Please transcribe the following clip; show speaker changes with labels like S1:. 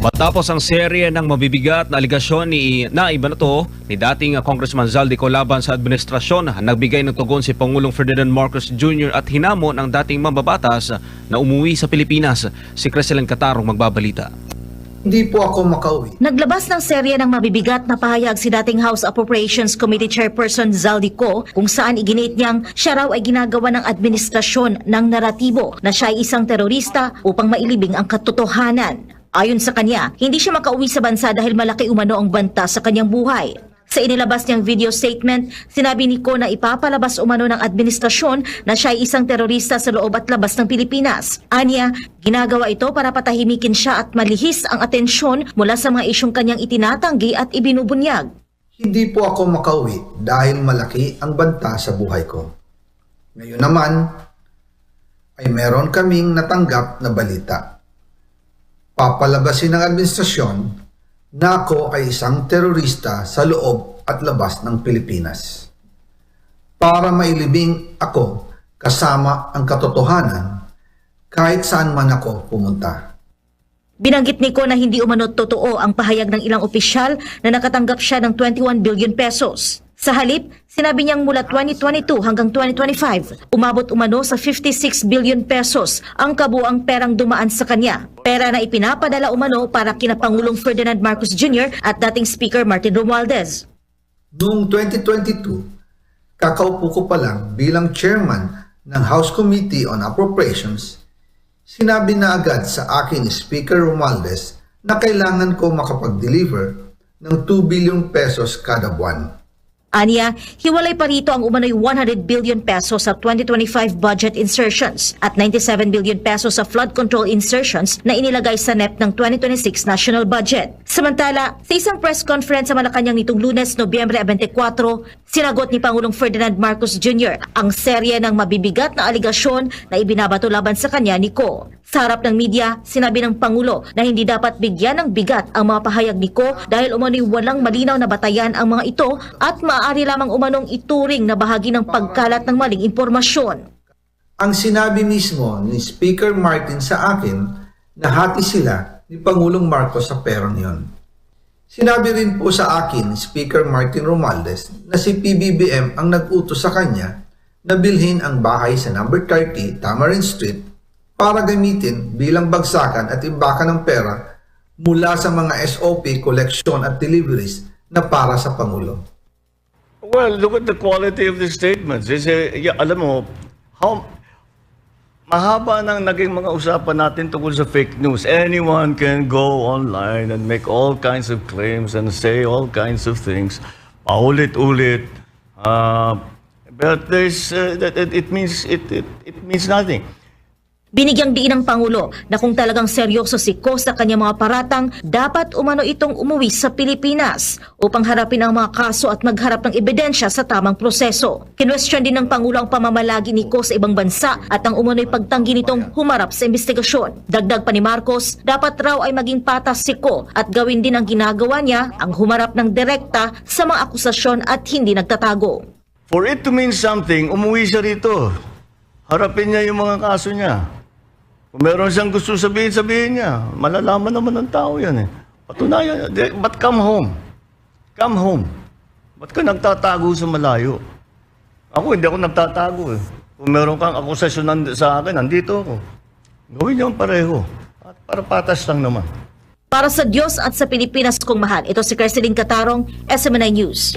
S1: Matapos ang serye ng mabibigat na aligasyon ni na iba na to ni dating Congressman Zaldico laban sa administrasyon, nagbigay ng tugon si Pangulong Ferdinand Marcos Jr. at hinamon ang dating mambabatas na umuwi sa Pilipinas. Si Crescelan Catarong magbabalita.
S2: Hindi po ako makauwi.
S3: Naglabas ng serye ng mabibigat na pahayag si dating House Appropriations Committee Chairperson Zaldico kung saan iginit niyang siya raw ay ginagawa ng administrasyon ng naratibo na siya ay isang terorista upang mailibing ang katotohanan. Ayon sa kanya, hindi siya makauwi sa bansa dahil malaki umano ang banta sa kanyang buhay. Sa inilabas niyang video statement, sinabi ni Ko na ipapalabas umano ng administrasyon na siya ay isang terorista sa loob at labas ng Pilipinas. Anya, ginagawa ito para patahimikin siya at malihis ang atensyon mula sa mga isyong kanyang itinatanggi at ibinubunyag.
S2: Hindi po ako makauwi dahil malaki ang banta sa buhay ko. Ngayon naman, ay meron kaming natanggap na balita. Papalabasin ng administrasyon na ako ay isang terorista sa loob at labas ng Pilipinas. Para mailibing ako kasama ang katotohanan kahit saan man ako pumunta.
S3: Binanggit ni Ko na hindi umano totoo ang pahayag ng ilang opisyal na nakatanggap siya ng 21 billion pesos. Sa halip, sinabi niyang mula 2022 hanggang 2025, umabot umano sa 56 billion pesos ang kabuang perang dumaan sa kanya. Pera na ipinapadala umano para kina Pangulong Ferdinand Marcos Jr. at dating Speaker Martin Romualdez.
S2: Noong 2022, kakaupo ko pa lang bilang chairman ng House Committee on Appropriations, sinabi na agad sa akin ni Speaker Romualdez na kailangan ko makapag-deliver ng 2 billion pesos kada buwan.
S3: Aniya, hiwalay pa rito ang umano'y 100 billion pesos sa 2025 budget insertions at 97 billion pesos sa flood control insertions na inilagay sa NEP ng 2026 national budget. Samantala, sa isang press conference sa Malacanang nitong lunes, Nobyembre 24, sinagot ni Pangulong Ferdinand Marcos Jr. ang serye ng mabibigat na aligasyon na ibinabato laban sa kanya ni Ko. Sa harap ng media, sinabi ng Pangulo na hindi dapat bigyan ng bigat ang mga pahayag ni Ko dahil umano'y walang malinaw na batayan ang mga ito at maaari lamang umanong ituring na bahagi ng pagkalat ng maling impormasyon.
S2: Ang sinabi mismo ni Speaker Martin sa akin na hati sila ni Pangulong Marcos sa perang yon. Sinabi rin po sa akin Speaker Martin Romualdez na si PBBM ang nag-utos sa kanya na bilhin ang bahay sa number 30 Tamarind Street para gamitin bilang bagsakan at imbakan ng pera mula sa mga SOP, collection at deliveries na para sa Pangulo.
S4: Well, look at the quality of the statements. They say, yeah, alam mo, how, mahaba nang naging mga usapan natin tungkol sa fake news. Anyone can go online and make all kinds of claims and say all kinds of things. Paulit-ulit. Uh, but there's, uh, it, it means, it, it, it means nothing.
S3: Binigyang diin ng Pangulo na kung talagang seryoso si Ko sa kanyang mga paratang, dapat umano itong umuwi sa Pilipinas upang harapin ang mga kaso at magharap ng ebidensya sa tamang proseso. Kinwestiyon din ng Pangulo ang pamamalagi ni Ko sa ibang bansa at ang umano'y pagtanggi nitong humarap sa investigasyon. Dagdag pa ni Marcos, dapat raw ay maging patas si Ko at gawin din ang ginagawa niya ang humarap ng direkta sa mga akusasyon at hindi nagtatago.
S4: For it to mean something, umuwi siya rito. Harapin niya yung mga kaso niya. Kung meron siyang gusto sabihin, sabihin niya. Malalaman naman ng tao yan eh. Patunayan, but come home. Come home. Ba't ka nagtatago sa malayo? Ako, hindi ako nagtatago eh. Kung meron kang akusasyon sa akin, nandito ako. Gawin niyo pareho. At para patas lang naman.
S3: Para sa Diyos at sa Pilipinas kong mahal, ito si Cresceline Catarong, SMNI News.